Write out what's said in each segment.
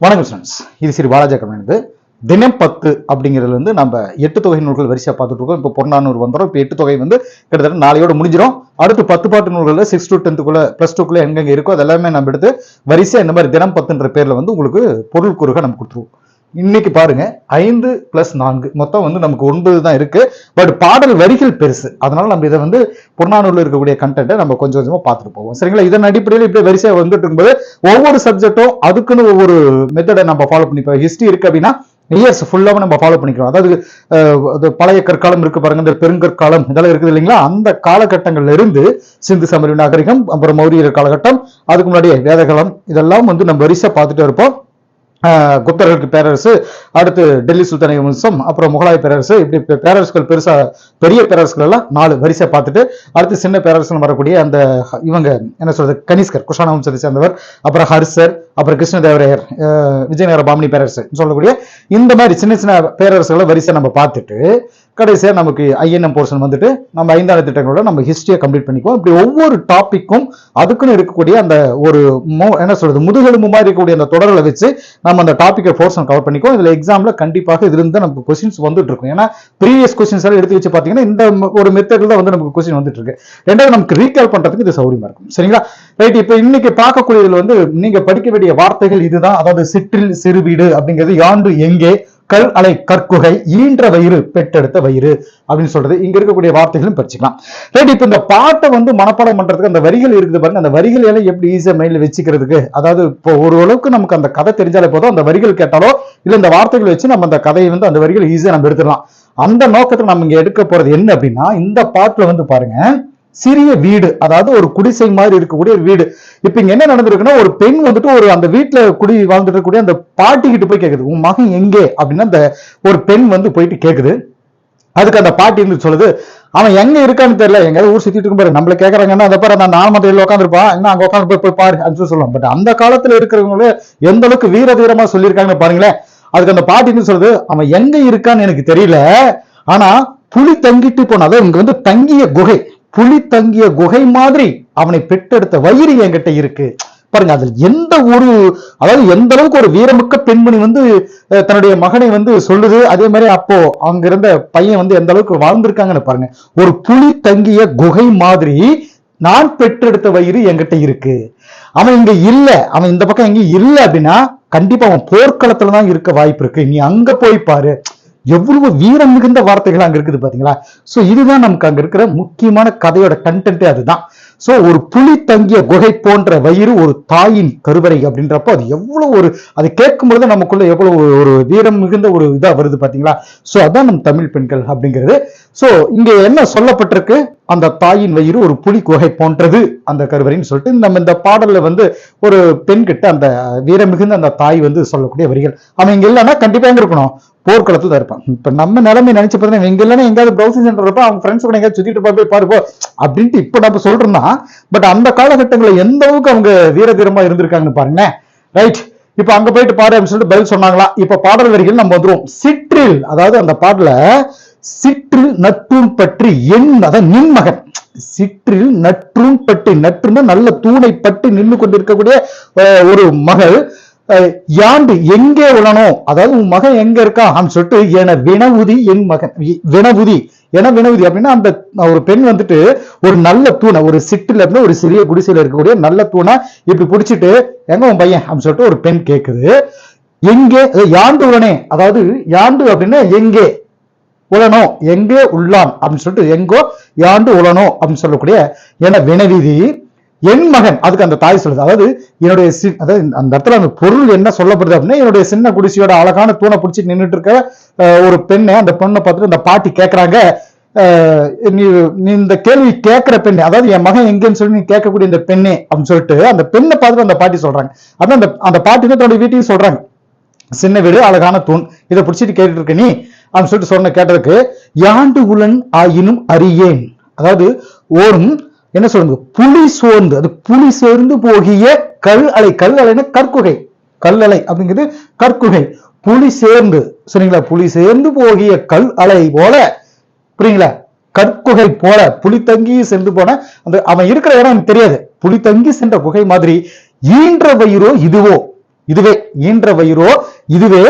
வணக்கம் ஸ்டூடெண்ட்ஸ் இது ஸ்ரீ பாலாஜா கம்பெனி தினம் பத்து அப்படிங்கிறதுல இருந்து நம்ம எட்டு தொகை நூல்கள் வரிசையாக பார்த்துட்டு இருக்கோம் இப்போ பொன்னானூர் வந்துடும் இப்போ எட்டு தொகை வந்து கிட்டத்தட்ட நாளையோட முடிஞ்சிடும் அடுத்து பத்து பாட்டு நூல்களில் சிக்ஸ் டு டென்த்துக்குள்ள ப்ளஸ் டூக்குள்ளே எங்கெங்கே இருக்கோ அது எல்லாமே நம்ம எடுத்து வரிசையாக இந்த மாதிரி தினம் பத்துன்ற பேரில் வந்து உங்களுக்கு பொருள் குறுக நம்ம கொடுத்துருவோம். இன்னைக்கு பாருங்க ஐந்து பிளஸ் நான்கு. மொத்தம் வந்து நமக்கு ஒன்பது தான் இருக்கு. பட் பாடல் வரிகள் பெருசு. அதனால நம்ம இதை வந்து புறநானூரில் இருக்கக்கூடிய கண்டென்ட்டை நம்ம கொஞ்சம் கொஞ்சமா பார்த்துட்டு போவோம். சரிங்களா? இதன் அடிப்படையில் இப்படி வரிசையாக வந்துட்டு இருக்கும்போது ஒவ்வொரு சப்ஜெக்ட்டும் அதுக்குன்னு ஒவ்வொரு மெத்தடை நம்ம ஃபாலோ பண்ணிப்போம் ஹிஸ்டரி இருக்கு அப்படின்னா இயர்ஸ் ஃபுல்லாவும் நம்ம ஃபாலோ பண்ணிக்கிறோம். அதாவது அது பழைய கற்காலம் இருக்கு பாருங்க இந்த பெருங்கற்காலம் இதெல்லாம் இருக்குது இல்லைங்களா? அந்த காலகட்டங்கள்ல இருந்து சிந்து சமரி நாகரிகம் அப்புறம் மௌரியர் காலகட்டம் அதுக்கு முன்னாடியே வேதகாலம் இதெல்லாம் வந்து நம்ம வரிசை பார்த்துட்டு இருப்போம். குப்தர்களுக்கு பேரரசு அடுத்து டெல்லி சுல்தானிய வம்சம் அப்புறம் முகலாய பேரரசு இப்படி பேரரசுகள் பெருசா பெரிய பேரரசுகள் எல்லாம் நாலு வரிசை பார்த்துட்டு அடுத்து சின்ன பேரரசுகள் வரக்கூடிய அந்த இவங்க என்ன சொல்றது கனிஷ்கர் குஷான வம்சத்தை சேர்ந்தவர் அப்புறம் ஹர்சர் அப்புறம் கிருஷ்ணதேவரையர் விஜயநகர பாமினி பேரரசு சொல்லக்கூடிய இந்த மாதிரி சின்ன சின்ன பேரரசுகளை வரிசை நம்ம பார்த்துட்டு கடைசியாக நமக்கு ஐஎன்எம் போர்ஷன் வந்துட்டு நம்ம ஐந்தாண்டு திட்டங்களோட நம்ம ஹிஸ்டரியை கம்ப்ளீட் பண்ணிக்குவோம். இப்படி ஒவ்வொரு டாப்பிக்கும் அதுக்குன்னு இருக்கக்கூடிய அந்த ஒரு மோ- என்ன சொல்றது முதுகெலும்பு மாதிரி இருக்கக்கூடிய அந்த தொடர்களை வச்சு நம்ம அந்த டாப்பிக்கை போர்ஷன் கவர் பண்ணிக்குவோம். இதில் எக்ஸாமில் கண்டிப்பாக இதுலேருந்து நமக்கு கொஸ்டின்ஸ் வந்துட்டு இருக்கும். ஏன்னா ப்ரீவியஸ் கொஸ்டின்ஸ் எல்லாம் எடுத்து வச்சு பார்த்தீங்கன்னா இந்த ஒரு மெத்தடில் தான் வந்து நமக்கு கொஸ்டின் வந்துட்டு இருக்கு. ரெண்டாவது நமக்கு ரீகால் பண்ணுறதுக்கு இது சௌரியமாக இருக்கும். சரிங்களா? ரைட் இப்போ இன்னைக்கு பார்க்கக்கூடியதில் வந்து நீங்கள் படிக்க வேண்டிய வார்த்தைகள் இதுதான். அதாவது சிற்றில் சிறு வீடு அப்படிங்கிறது யாண்டு எங்கே கல் அலை கற்குகை ஈன்ற வயிறு பெற்றெடுத்த வயிறு அப்படின்னு சொல்றது. இங்க இருக்கக்கூடிய வார்த்தைகளும் படிச்சுக்கலாம். ரைட் இப்போ இந்த பாட்டை வந்து மனப்பாடம் பண்றதுக்கு அந்த வரிகள் இருக்குது பாருங்க. அந்த வரிகள் எல்லாம் எப்படி ஈஸியா மைண்ட்ல வச்சுக்கிறதுக்கு அதாவது இப்போ ஒரு அளவுக்கு நமக்கு அந்த கதை தெரிஞ்சாலே போதும் அந்த வரிகள் கேட்டாலோ இல்ல இந்த வார்த்தைகள் வச்சு நம்ம அந்த கதையை வந்து அந்த வரிகள் ஈஸியா நம்ம எடுத்துடலாம். அந்த நோக்கத்துல நம்ம இங்க எடுக்க போறது என்ன அப்படின்னா இந்த பாட்டுல வந்து பாருங்க சிறிய வீடு அதாவது ஒரு குடிசை மாதிரி இருக்கக்கூடிய ஒரு வீடு. இப்ப இங்க என்ன நடந்திருக்குன்னா ஒரு பெண் வந்துட்டு ஒரு அந்த வீட்டுல குடி வாழ்ந்துட்டு இருக்கக்கூடிய அந்த பாட்டி கிட்ட போய் கேக்குது. உன் மகன் எங்கே? அப்படின்னா அந்த ஒரு பெண் வந்து போயிட்டு கேக்குது. அதுக்கு அந்த பாட்டி இருந்து சொல்லுது அவன் எங்க இருக்கான்னு தெரியல. எங்கேயாவது ஊர் சுத்திட்டு இருக்கும் பாரு. நம்மள கேக்குறாங்கன்னா அந்த பாரு அந்த நாமத்தையில் உட்காந்துருப்பான் என்ன அங்க உட்காந்து போய் போய் பாரு. அப்படின்னு சொல்லுவான். பட் அந்த காலத்துல இருக்கிறவங்களே எந்த அளவுக்கு வீர தீரமா சொல்லியிருக்காங்கன்னு பாருங்களேன். அதுக்கு அந்த பாட்டி இருந்து சொல்லுது அவன் எங்க இருக்கான்னு எனக்கு தெரியல. ஆனா புலி தங்கிட்டு போனாதான் இங்க வந்து தங்கிய குகை. புலி தங்கிய குகை மாதிரி அவனை பெற்றெடுத்த வயிறு என்கிட்ட இருக்கு. பாருங்க அதில் எந்த ஒரு அதாவது எந்த அளவுக்கு ஒரு வீரமிக்க பெண்மணி வந்து தன்னுடைய மகனை வந்து சொல்லுது அதே மாதிரி அப்போ அங்க இருந்த பையன் வந்து எந்த அளவுக்கு வாழ்ந்திருக்காங்கன்னு பாருங்க. ஒரு புலி தங்கிய குகை மாதிரி நான் பெற்றெடுத்த வயிறு என்கிட்ட இருக்கு. அவன் இங்க இல்ல அவன் இந்த பக்கம் எங்கேயும் இல்ல அப்படின்னா கண்டிப்பா அவன் போர்க்களத்துல தான் இருக்க வாய்ப்பு இருக்கு. நீ அங்க போய் பாரு. எவ்வளவு வீரம் மிகுந்த வார்த்தைகள் அங்க இருக்குது பாத்தீங்களா? சோ இதுதான் நமக்கு அங்க இருக்கிற முக்கியமான கதையோட கண்டென்ட்டே அதுதான். சோ ஒரு புலி தங்கிய குகை போன்ற வயிறு ஒரு தாயின் கருவறை அப்படின்றப்போ அது எவ்வளவு ஒரு அதை கேட்கும் பொழுது நமக்குள்ள எவ்வளவு ஒரு- ஒரு வீரம் மிகுந்த ஒரு இதா வருது பாத்தீங்களா? சோ அதான் நம் தமிழ் பெண்கள் அப்படிங்கிறது. சோ இங்க என்ன சொல்லப்பட்டிருக்கு? அந்த தாயின் வயிறு ஒரு புலி குகை போன்றது அந்த கருவறைன்னு சொல்லிட்டு நம்ம இந்த பாடல்ல வந்து ஒரு பெண் கிட்ட அந்த வீரம் மிகுந்த அந்த தாய் வந்து சொல்லக்கூடிய வரிகள். அவன் இங்க இல்லைன்னா கண்டிப்பா எங்க இருக்கணும்? போர்க்களத்துல தான் இருப்பான். இப்ப நம்ம நிலைமை நினைச்சு பார்த்தீங்கன்னா இங்க இல்லைன்னா எங்கேயாவது ப்ரௌசிங் சென்டர் இருப்பா அவங்க ஃப்ரெண்ட்ஸ் கூட எங்கேயாவது சுத்திட்டு போய் பாருப்போ அப்படின்ட்டு இப்ப நம்ம சொல்றோம்னா பட் அந்த காலகட்டங்களில் எந்த அளவுக்கு அவங்க வீர தீரமா இருந்திருக்காங்கன்னு பாருங்க ரைட் இப்ப அங்க போயிட்டு பாரு அப்படின்னு சொல்லிட்டு பதில் சொன்னாங்களா? இப்ப பாடல் வரிகள் நம்ம வந்துருவோம். சிற்றில் அதாவது அந்த பாடல சிற்றில் நற்றும் பற்றி என் அதான் நின் மகன். சிற்றில் நற்றும் பட்டு நற்றுன்னா நல்ல தூணை பட்டு நின்று கொண்டிருக்கக்கூடிய ஒரு மகள். அஹ், யாண்டு எங்கே உள்ளனோ அதாவது உன் மகன் எங்க இருக்கான் அப்படின்னு சொல்லிட்டு என வினவுதி என் மகன். வினவுதி. என வினவுதி அப்படின்னா அந்த ஒரு பெண் வந்துட்டு ஒரு நல்ல தூணை ஒரு சிட்டில் இருந்து ஒரு சிறிய குடிசையில இருக்கக்கூடிய நல்ல தூணை இப்படி பிடிச்சிட்டு எங்க உன் பையன் அப்படின்னு சொல்லிட்டு ஒரு பெண் கேட்குது எங்கே யாண்டு உடனே அதாவது யாண்டு அப்படின்னா எங்கே உலனோ எங்கே உள்ளான்? அப்படின்னு சொல்லிட்டு எங்கோ யாண்டு உலனோ? அப்படின்னு சொல்லக்கூடிய என வினவிதி. என் மகன் அதுக்கு அந்த தாய் சொல்லுது. அதாவது என்னுடைய சி- அதாவது அந்த இடத்துல அந்த பொருள் என்ன சொல்லப்படுது அப்படின்னா என்னுடைய சின்ன குடிசையோட அழகான தூணை பிடிச்சி நின்றுட்டு இருக்க ஒரு பெண்ணை அந்த பெண்ணை பார்த்துட்டு அந்த பாட்டி கேட்கறாங்க அஹ், நீ நீ இந்த கேள்வி கேட்கிற பெண்ணே அதாவது என் மகன் எங்கன்னு சொல்லி நீ கேட்கக்கூடிய இந்த பெண்ணே அப்படின்னு சொல்லிட்டு அந்த பெண்ணை பார்த்துட்டு அந்த பாட்டி சொல்றாங்க. அதான் அந்த அந்த பாட்டி தான் தன்னுடைய வீட்டையும் சொல்றாங்க. சின்ன வீடு அழகான தூண் இதை பிடிச்சிட்டு கேட்டுட்டு இருக்க நீ அப்படின்னு சொல்லிட்டு சொன்ன கேட்டதுக்கு யாண்டு உலன் ஆயினும் அறியேன். அதாவது ஓரும் என்ன சொல்றது புலி சோர்ந்து அது புலி சேர்ந்து போகிய கல் அலை கல் அலைன்னா கற்குகை. கல் அலை அப்படிங்கிறது கற்குகை. புலி சேர்ந்து சரிங்களா புலி சேர்ந்து போகிய கல் அலை போல புரியுங்களா? கற்குகை போல புலி தங்கி சென்று போன அந்த அவன் இருக்கிற இடம் எனக்கு தெரியாது. புலி தங்கி சென்ற குகை மாதிரி ஈன்ற வயிறோ இதுவோ? இதுவே ஈன்ற வயிறோ இதுவே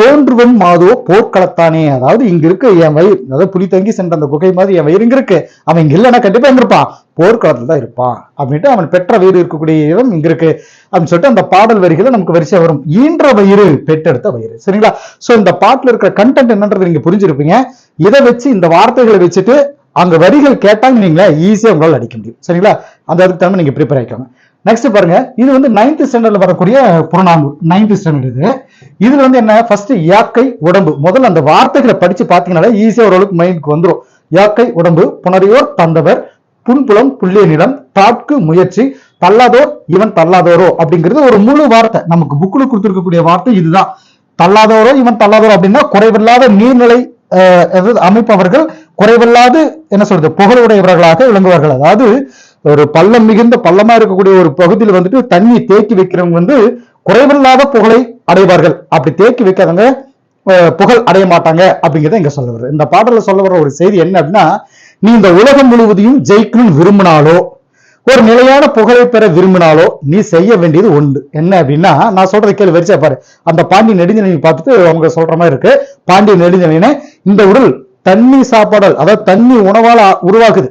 தோன்றுவன் மாதோ போர்க்களத்தானே. அதாவது இங்க இருக்கு என் வயிறு. அதாவது புலி தங்கி சென்ற அந்த குகை மாதிரி என் வயிறு இங்க இருக்கு. அவன் இங்க இல்லைன்னா கண்டிப்பா எங்க இருப்பான். போர்க்களத்துல தான் இருப்பான் அப்படின்ட்டு அவன் பெற்ற வயிறு இருக்கக்கூடிய இடம் இங்க இருக்கு. அப்படின்னு சொல்லிட்டு அந்த பாடல் வரிகளை நமக்கு வரிசையா வரும். ஈன்ற வயிறு பெற்றெடுத்த வயிறு. சரிங்களா? சோ இந்த பாட்டுல இருக்கிற கண்டென்ட் என்னன்றது நீங்க புரிஞ்சிருப்பீங்க. இதை வச்சு இந்த வார்த்தைகளை வச்சுட்டு அங்க வரிகள் கேட்டாங்க நீங்களே ஈஸியா உங்களால் அடிக்க முடியும். சரிங்களா? அந்த அதுக்கு தகுந்த நீங்க ப்ரிப்பேர் ஆயிக்கோங்க. நெக்ஸ்ட் பாருங்க இது வந்து நைன்த் ஸ்டாண்டர்ட்ல வரக்கூடிய புறநானூறு நைன்த் ஸ்டாண்டர்ட் இது. இதுல வந்து என்ன? ஃபர்ஸ்ட் யாக்கை உடம்பு. முதல்ல அந்த வார்த்தைகளை படிச்சு பாத்தீங்கன்னாலே ஈஸியா ஓரளவுக்கு மைண்டுக்கு வந்துடும் யாக்கை உடம்பு புனரையோர் தந்தவர் புன்புலம் புள்ளிய நிலம் தாட்கு முயற்சி தள்ளாதோர் இவன் தள்ளாதோரோ அப்படிங்கிறது ஒரு முழு வார்த்தை. நமக்கு புக்குல கொடுத்துருக்கக்கூடிய வார்த்தை இதுதான். தள்ளாதோரோ இவன் தள்ளாதோரோ அப்படின்னா குறைவில்லாத நீர்நிலை அஹ், அமைப்பவர்கள் குறைவில்லாது என்ன சொல்றது? புகழுடையவர்களாக விளங்குவார்கள். அதாவது ஒரு பள்ளம் மிகுந்த பள்ளமா இருக்கக்கூடிய ஒரு பகுதியில் வந்துட்டு தண்ணி தேக்கி வைக்கிறவங்க வந்து குறைவில்லாத புகழை அடைவார்கள். அப்படி தேக்கி வைக்காதவங்க புகழ் அடைய மாட்டாங்க அப்படிங்கிறத இங்க சொல்ல வர்றது இந்த பாடல சொல்ல வர ஒரு செய்தி என்ன அப்படின்னா நீ இந்த உலகம் முழுவதையும் ஜெயிக்கணும்னு விரும்பினாலோ ஒரு நிலையான புகழை பெற விரும்பினாலோ நீ செய்ய வேண்டியது உண்டு. என்ன அப்படின்னா நான் சொல்றதை கேள்வி வரிசை பாரு. அந்த பாண்டி நெடுஞ்சனை பார்த்துட்டு அவங்க சொல்ற மாதிரி இருக்கு. பாண்டிய நெடுஞ்சனை இந்த உடல் தண்ணி சாப்பாடல் அதாவது தண்ணி உணவால் உருவாக்குது.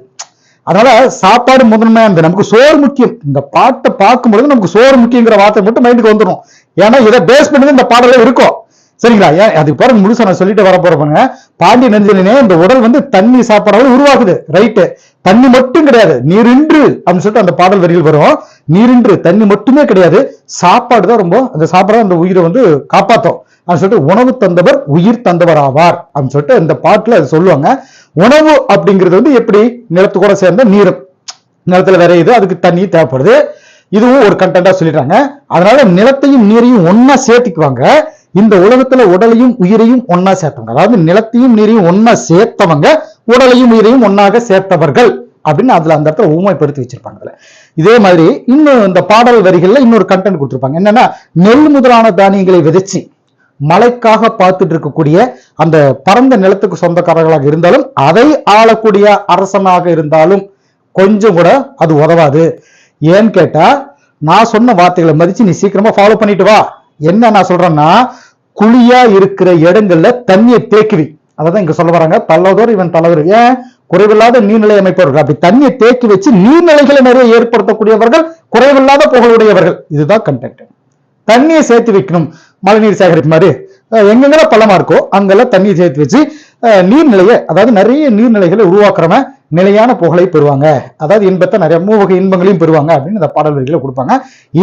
அதனால சாப்பாடு முதன்மையா இருந்தது. நமக்கு சோறு முக்கியம். இந்த பாட்டை பார்க்கும்பொழுது நமக்கு சோறு முக்கியங்கிற வார்த்தை மட்டும் மைண்டுக்கு வந்துடும் ஏன்னா இதை பேஸ் பண்ணி இந்த பாடல இருக்கும். சரிங்களா? ஏன்? அதுக்கு பாருங்க முழுசா நான் சொல்லிட்டு வர போறேன் பாண்டிய நெஞ்சலினே இந்த உடல் வந்து தண்ணி சாப்பாடால உருவாகுது. ரைட்டு தண்ணி மட்டும் கிடையாது. நீரின்று அப்படின்னு சொல்லிட்டு அந்த பாடல் வரியில் வரும். நீரின்று தண்ணி மட்டுமே கிடையாது. சாப்பாடு தான் ரொம்ப அந்த சாப்பாடு அந்த உயிரை வந்து காப்பாத்தும் அப்படின்னு சொல்லிட்டு உணவு தந்தவர் உயிர் தந்தவர் ஆவார் அப்படின்னு சொல்லிட்டு இந்த பாட்டுல அது சொல்லுவாங்க. உணவு அப்படிங்கிறது வந்து எப்படி நிலத்து கூட சேர்ந்த நீரும். நிலத்துல விரையுது அதுக்கு தண்ணி தேவைப்படுது. இதுவும் ஒரு கண்டென்ட்டா சொல்லிடுறாங்க. அதனால நிலத்தையும் நீரையும் ஒன்னா சேர்த்துக்குவாங்க. இந்த உலகத்துல உடலையும் உயிரையும் ஒன்னா சேர்த்தவங்க. அதாவது நிலத்தையும் நீரையும் ஒன்னா சேர்த்தவங்க உடலையும் உயிரையும் ஒன்னாக சேர்த்தவர்கள் அப்படின்னு அதுல அந்த இடத்துல ஊமைப்படுத்தி வச்சிருப்பாங்க இதே மாதிரி இன்னும் இந்த பாடல் வரிகள்ல இன்னொரு கண்டென்ட் கொடுத்துருப்பாங்க. என்னன்னா நெல் முதலான தானியங்களை விதைச்சு மலைக்காக பார்த்துட்டு இருக்கக்கூடிய அந்த பரந்த நிலத்துக்கு சொந்தக்காரர்களாக இருந்தாலும் அதை ஆளக்கூடிய அரசனாக இருந்தாலும் கொஞ்சம் கூட அது உதவாது. ஏன்னு கேட்டா நான் சொன்ன வார்த்தைகளை மதிச்சு நீ சீக்கிரமா ஃபாலோ பண்ணிட்டு வா. என்ன நான் சொல்றேன்னா குழியா இருக்கிற இடங்கள்ல தண்ணியை தேக்குவி. அதான் இங்க சொல்ல வராங்க. தலைவர் இவன் தலைவர். ஏன்? குறைவில்லாத நீர்நிலை அமைப்பவர்கள். அப்படி தண்ணியை தேக்கி வச்சு நீர்நிலைகளை நிறைய ஏற்படுத்தக்கூடியவர்கள் குறைவில்லாத புகழுடையவர்கள். இதுதான் கண்டக்ட் தண்ணியை சேர்த்து வைக்கணும். மழைநீர் சேகரிப்பு மாதிரி எங்கெங்கெல்லாம் பள்ளமா இருக்கோ அங்கெல்லாம் தண்ணியை சேர்த்து வச்சு நீர்நிலையை அதாவது நிறைய நீர்நிலைகளை உருவாக்குறவன் நிலையான புகழை பெறுவாங்க. அதாவது இன்பத்தை நிறைய மூவகை இன்பங்களையும் பெறுவாங்க அப்படின்னு இந்த பாடல் வரிகளை கொடுப்பாங்க.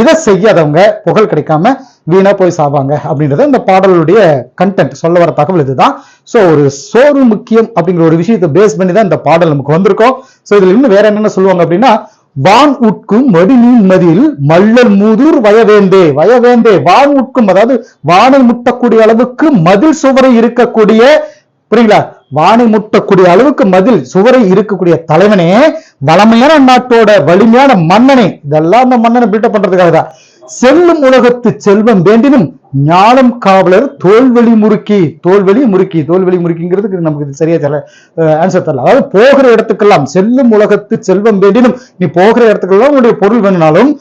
இதை செய்யாதவங்க புகழ் கிடைக்காம வீணா போய் சாவாங்க அப்படின்றத இந்த பாடலுடைய கண்டென்ட் சொல்ல வர தகவல் இதுதான். சோ ஒரு சோறு முக்கியம் அப்படிங்கிற ஒரு விஷயத்தை பேஸ் பண்ணி தான் இந்த பாடல் நமக்கு வந்திருக்கோம். சோ இதுல இன்னும் வேற என்னென்ன சொல்லுவாங்க அப்படின்னா வான் உட்கும் மடிநீன் மதில் மல்லல் மூதூர் வயவேந்தே வயவேந்தே. வான் உட்கும் அதாவது வானை முட்டக்கூடிய அளவுக்கு மதில் சுவரை இருக்கக்கூடிய புரியுங்களா வானை முட்டக்கூடிய அளவுக்கு மதில் சுவரை இருக்கக்கூடிய தலைவனே வளமையான நாட்டோட வலிமையான மன்னனே. இதெல்லாம் அந்த மன்னனை பில்டப் பண்றதுக்காக தான் செல்லும் உலகத்து செல்வம் வேண்டினும் ஞானம் காவலர் தோல்வெளி முறுக்கி தோல்வெளி முறுக்கி தோல்வெளி முறுக்கிங்கிறதுக்கு நமக்கு சரியா தெரியல ஆன்சர் தரல. அதாவது போகிற இடத்துக்கெல்லாம் செல்லும் உலகத்து செல்வம் வேண்டினும் நீ போகிற இடத்துக்கெல்லாம் உன்னுடைய பொருள் வேணுனாலும்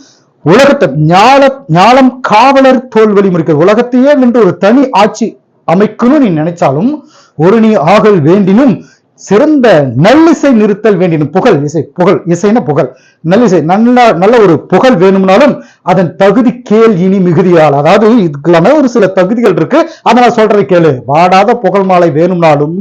உலகத்தை ஞான ஞானம் காவலர் தோல்வெளி முறுக்கிறது உலகத்தையே நின்று ஒரு தனி ஆட்சி அமைக்கணும்னு நீ நினைச்சாலும் ஒரு நீ ஆகல் வேண்டினும் சிறந்த நல்லிசை நிறுத்தல் வேண்டினும் புகழ் இசை புகழ் இசைன புகழ். நல்லிசை நல்ல நல்ல ஒரு புகழ் வேணும்னாலும் அதன் தகுதி கேள் இனி மிகுதியால் அதாவது இதுக்கெல்லாமே ஒரு சில தகுதிகள் இருக்கு. அதை நான் சொல்றதை கேளு. வாடாத புகழ் மாலை வேணும்னாலும்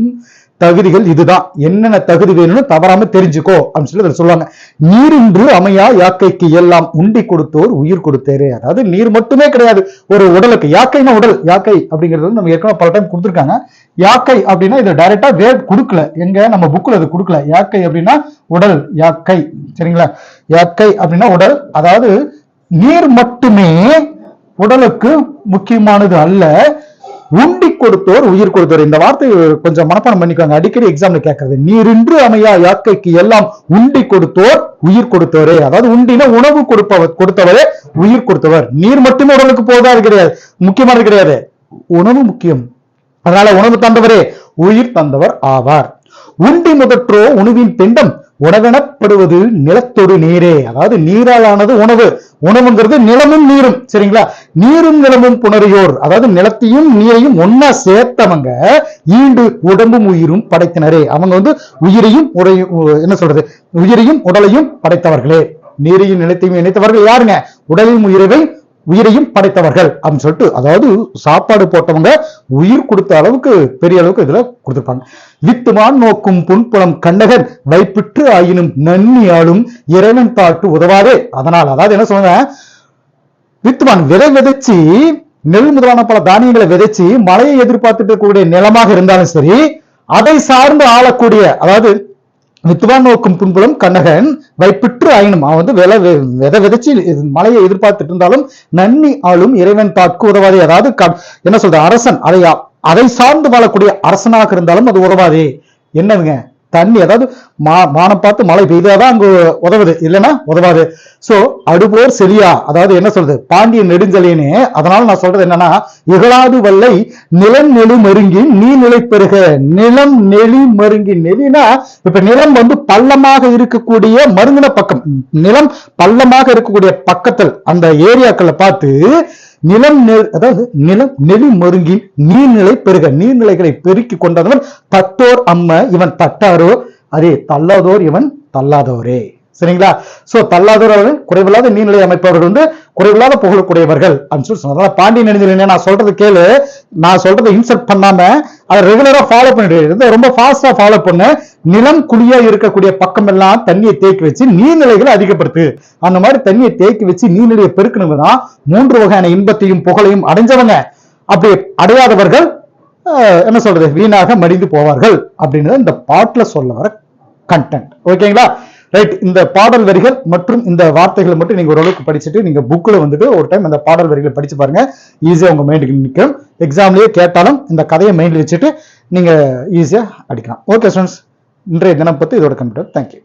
தகுதிகள் இதுதான். என்னென்ன தகுதி வேணும்னு தவறாம தெரிஞ்சுக்கோ அப்படின்னு சொல்லி அதுல சொல்லுவாங்க. நீரின்று அமையா யாக்கைக்கு எல்லாம் உண்டி கொடுத்தோர் உயிர் கொடுத்தேரே. அதாவது நீர் மட்டுமே கிடையாது ஒரு உடலுக்கு. யாக்கைனா உடல்? யாக்கை அப்படிங்கிறது வந்து நம்ம ஏற்கனவே பல டைம் கொடுத்துருக்காங்க. யாக்கை அப்படின்னா இதை டைரக்டா வேர்ட் கொடுக்கல. எங்க? நம்ம புக்ல அது கொடுக்கல. யாக்கை அப்படின்னா உடல். யாக்கை. சரிங்களா? யாக்கை அப்படின்னா உடல். அதாவது நீர் மட்டுமே உடலுக்கு முக்கியமானது அல்ல. உண்டி கொடுத்தோர் உயிர் கொடுத்தோர். இந்த வார்த்தை கொஞ்சம் மனப்பாடம் பண்ணிக்கோங்க. அடிக்கடி எக்ஸாம்ல கேட்கறது நீரின்று அமையா யாக்கைக்கு எல்லாம் உண்டி கொடுத்தோர் உயிர் கொடுத்தவரே அதாவது உண்டினா உணவு கொடுப்பவர் கொடுத்தவரே உயிர் கொடுத்தவர். நீர் மட்டுமே உடலுக்கு போதாது கிடையாது. முக்கியமானது கிடையாது. உணவு முக்கியம். அதனால உணவு தந்தவரே உயிர் தந்தவர் ஆவார். உண்டி முதற்றோ உணவின் பிண்டம் உணவெனப்படுவது நிலத்தொடு நீரே. அதாவது நீராலானது உணவு. உணவுங்கிறது நிலமும் நீரும். சரிங்களா? நீரும் நிலமும் புணரியோர். அதாவது நிலத்தையும் நீரையும் ஒன்னா சேர்த்தவங்க ஈண்டு உடம்பும் உயிரும் படைத்தினரே. அவங்க வந்து உயிரையும் உடையும் என்ன சொல்றது? உயிரையும் உடலையும் படைத்தவர்களே. நீரையும் நிலத்தையும் இணைத்தவர்கள் யாருங்க? உடலையும் உயிரையும் உயிரையும் படைத்தவர்கள் அப்படின்னு சொல்லிட்டு அதாவது சாப்பாடு போட்டவங்க உயிர் கொடுத்த அளவுக்கு பெரிய அளவுக்கு இதுல கொடுத்துருப்பாங்க. வித்துமான் நோக்கும் புன்புலம் கண்ணகன் வைப்பிற்று ஆயினும் ஆளும் இறைவன் தாட்டு உதவாதே. அதனால் அதாவது என்ன சொல்றேன் வித்துமான் விதை விதைச்சு நெல் முதலான பல தானியங்களை விதைச்சு மழையை எதிர்பார்த்துட்டு இருக்கக்கூடிய நிலமாக இருந்தாலும் சரி அதை சார்ந்து ஆளக்கூடிய அதாவது வித்துவான் நோக்கும் புண்புலம் கண்ணகன் வைப்பிற்று ஆயினும் அவன் வந்து விலை விதை விதைச்சு மலையை எதிர்பார்த்துட்டு இருந்தாலும் நன்னி ஆளும் இறைவன் தாக்கு உதவாதே. அதாவது என்ன சொல்ற அரசன். அதை அதை சார்ந்து வாழக்கூடிய அரசனாக இருந்தாலும் அது உதவாதே. என்னதுங்க? தண்ணி அதாவது மா வானம் பார்த்து மழை பெய்தாதான் அங்க உதவுது. இல்லைன்னா உதவாது. சோ அடுபோர் செரியா? அதாவது என்ன சொல்றது? பாண்டிய நெடுஞ்செழியனே அதனால நான் சொல்றது என்னன்னா இகழாது வல்லை நிலம் நெழு மருங்கி நீ நிலை பெறுக நிலம் நெளி மருங்கி நெலினா இப்ப நிலம் வந்து பள்ளமாக இருக்கக்கூடிய மருங்கின பக்கம். நிலம் பள்ளமாக இருக்கக்கூடிய பக்கத்தில் அந்த ஏரியாக்களை பார்த்து நிலம் நெ- அதாவது நிலம் நெலி மருங்கி நீர்நிலை பெருக நீர்நிலைகளை பெருக்கி கொண்டவன் தத்தோர் அம்ம இவன் தட்டாரோ. அதே தள்ளாதோர் இவன் தள்ளாதோரே. சரிங்களா? சோ தள்ளாதவர்கள் குறைவில்லாத நீர்நிலை அமைப்பவர்கள் வந்து குறைவில்லாத புகழக்கூடியவர்கள் அப்படின்னு சொல்லி சொன்னாங்க. அதனால பாண்டிய நெடுஞ்செழியனே நான் சொல்றது கேளு. நான் சொல்றதை இன்சர்ட் பண்ணாம அதை ரெகுலரா ஃபாலோ பண்ணிட்டு ரொம்ப ஃபாஸ்டா ஃபாலோ பண்ண. நிலம் குழியா இருக்கக்கூடிய பக்கம் எல்லாம் தண்ணியை தேக்கி வச்சு நீர்நிலைகளை அதிகப்படுத்து. அந்த மாதிரி தண்ணியை தேக்கி வச்சு நீர்நிலையை பெருக்கணுங்கன்னா மூன்று வகையான இன்பத்தையும் புகழையும் அடைஞ்சவங்க. அப்படி அடையாதவர்கள் என்ன சொல்றது? வீணாக மடிந்து போவார்கள். அப்படின்னு இந்த பாட்டுல சொல்ல வர கண்டென்ட் ஓகேங்களா ரைட் இந்த பாடல் வரிகள் மற்றும் இந்த வார்த்தைகளை மட்டும் நீங்க ஓரளவுக்கு படிச்சுட்டு நீங்க புக்ல வந்துட்டு ஒரு டைம் அந்த பாடல் வரிகளை படிச்சு பாருங்க. ஈஸியா உங்க மைண்டுக்கு நிற்கும். எக்ஸாம்லயே கேட்டாலும் இந்த கதையை மைண்ட்ல வச்சுட்டு நீங்க ஈஸியா அடிக்கலாம். ஓகே ஸ்டூடெண்ட்ஸ் இன்றைய தினம் பத்தி இதோட கம்ப்யூட்டர் தேங்க்யூ